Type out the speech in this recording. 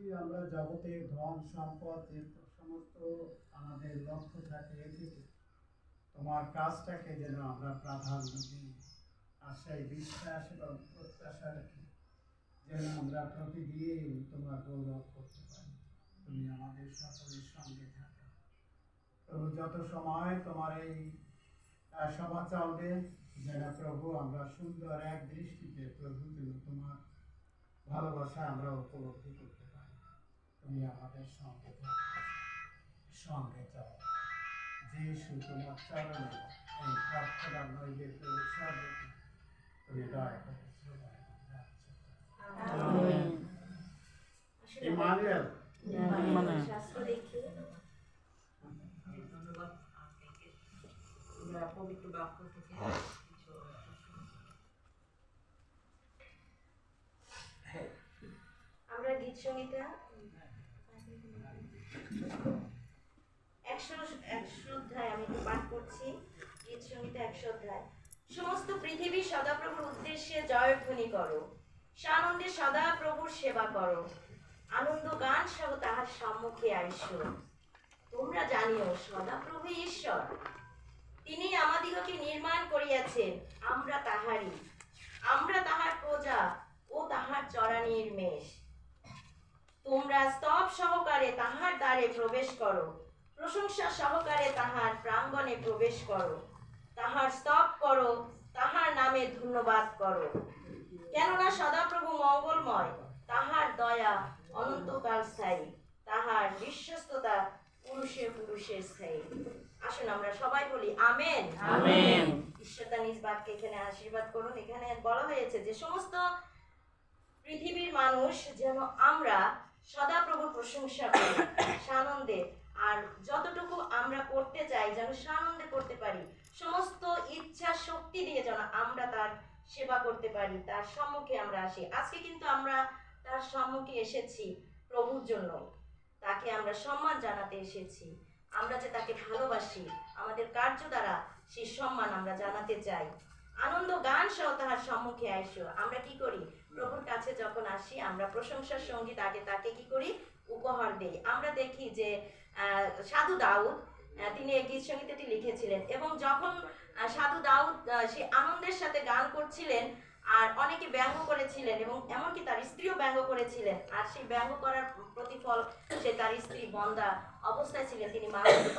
আমরা জগতের ধন, সম্পদ সমস্ত আমাদের লক্ষ্য থাকে এ তোমার কাজটাকে যেন আমরা প্রাধান্য দিই আর সেই বিশ্বাস এবং প্রত্যাশা রাখি, যেন আমরা প্রতিদিন তোমার গৌরব করতে পারি। তুমি আমাদের সকলের সঙ্গে থাকো। প্রভু যত সময় তোমার এই সভা চলবে, যেন প্রভু আমরা সুন্দর এক দৃষ্টিতে প্রভু যেন তোমার ভালোবাসা আমরা উপলব্ধি করতে তুমি আমাদের সঙ্গে থাকো সঙ্গে চলো যিশু তোমার চরণে এই প্রার্থনা নৈবেদ্য তুমি দয়া করে ইমানুয়েল। মানে ধন্যবাদ আপনাকে। আমরা পবিত্র বাক্য থেকে আমরা গীত সঙ্গীতা সমস্ত পৃথিবী সদাপ্রভুর উদ্দেশ্যে জয়ধ্বনি করো। সানন্দে সদা সেবা করো। আনন্দ গান সহ তাহার সম্মুখে আইসো। তোমরা জানিও, সদাপ্রভু ঈশ্বর। তিনি আমাদিগকে নির্মাণ করিয়াছেন, আমরা তাহারই। আমরা তাহার প্রজা তোমরা স্তব সহকারে তাহার দ্বারে প্রবেশ করো। প্রশংসা সহকারে তাহার প্রাঙ্গণে প্রবেশ করো। তাহার স্তব করো তাহার নামে ধন্যবাদ করো। কেননা সদাপ্রভু মঙ্গলময় তাহার দয়া অনন্তকাল স্থায়ী তাহার বিশ্বস্ততা পুরুষে পুরুষে স্থায়ী। আসুন আমরা সবাই বলি আমেন। আমেন। ঈশ্বর তার নিজ বাক্যে এখানে আশীর্বাদ করুন। এখানে বলা হয়েছে যে সমস্ত পৃথিবীর মানুষ যেন আমরা সদাপ্রভুর প্রশংসা করি, সানন্দে। আর যতটুকু আমরা করতে চাই, যেন সানন্দে করতে পারি, সমস্ত ইচ্ছা শক্তি দিয়ে যেন আমরা তার সেবা করতে পারি, তার সম্মুখে আমরা আসি। আজকে কিন্তু আমরা তার সম্মুখে এসেছি প্রভুর জন্য। তাকে আমরা সম্মান জানাতে এসেছি। আমরা যে তাকে ভালোবাসি, আমাদের কার্য দ্বারা সেই সম্মান আমরা জানাতে চাই। আনন্দ গান সহ তাহার সম্মুখে আইসো। আমরা কি করি? আসি, আমরা প্রশংসার সংগীত আগে তাকে কি করি? উপহার দেই। আমরা দেখি যে সাধু দাউদ তিনি এই গীত সঙ্গীতটি লিখেছিলেন এবং যখন সাধু দাউদ সে আনন্দের সাথে গান করছিলেন আর অনেকে ব্যঙ্গ করেছিলেন এবং এমনকি তার স্ত্রীও ব্যঙ্গ করেছিলেন, আর সেই ব্যঙ্গ করার প্রতিফল, সে তার স্ত্রী বন্দা অবস্থায় ছিলেন, তিনি মানতে